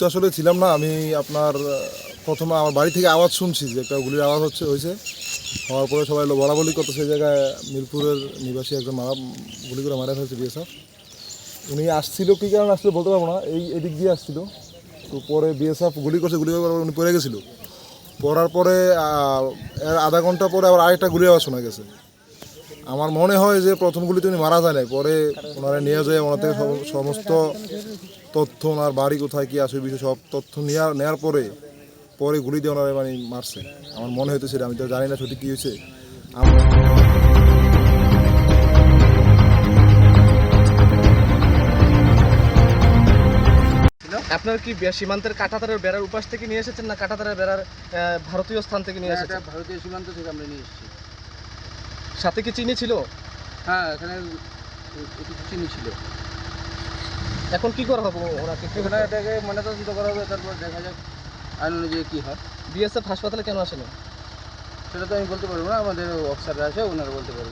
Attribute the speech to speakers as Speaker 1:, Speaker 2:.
Speaker 1: তো আসলে ছিলাম না, আমি আপনার প্রথমে আমার বাড়ি থেকে আওয়াজ শুনছি যে একটা গুলির আওয়াজ হচ্ছে, হয়েছে। হওয়ার পরে সবাই বলা বলি করতো, সেই জায়গায় মিরপুরের নিবাসী একজন মারা, গুলি করে মারা ফেলছে বিএসএফ। উনি আসছিল কী কারণে আসছিল বলতে পারব না, এই এদিক দিয়ে আসছিল। তো পরে বিএসএফ গুলি করছে, গুলি করার উনি পড়ে গেছিল। পড়ার পরে আধা ঘণ্টা পরে আবার আরেকটা গুলি আওয়াজ শোনা গেছে। আমার মনে হয় যে প্রথম গুলিতে উনি মারা যায় নাই পরে ওনারা নিয়ে যায় ওনার থেকে সমস্ত তথ্য ওনার বাড়ি কোথায় কি আসে বিষয় সব তথ্য নেওয়ার নেওয়ার পরে পরে গুলি দিয়ে ওনারা মানে মারছে। আমার মনে হইতেছে আমি তো জানি না সঠিক কী হয়েছে আমার
Speaker 2: আপনার কি সীমান্তের কাঁটাতারের বেড়ার উপাস থেকে নিয়ে এসেছেন না কাঁটাতারের বেড়ার ভারতীয় স্থান থেকে নিয়ে
Speaker 3: এটা
Speaker 2: এসেছেন?
Speaker 3: ভারতীয় সীমান্ত থেকে আমরা নিয়ে এসেছি।
Speaker 2: সাথে কি চিনি ছিল?
Speaker 3: হ্যাঁ এখানে কিছু চিনি ছিল।
Speaker 2: এখন কি করা হবে? ওনাকে
Speaker 3: এখানে এটাকে ময়নাতদন্ত করা হবে তারপর দেখা যাক আইন অনুযায়ী কী হয়।
Speaker 2: বিএসএফ হাসপাতালে কেন আসেনি
Speaker 3: সেটা তো আমি বলতে পারব না আমাদের অফিসাররা আছে ওনারা বলতে পারব।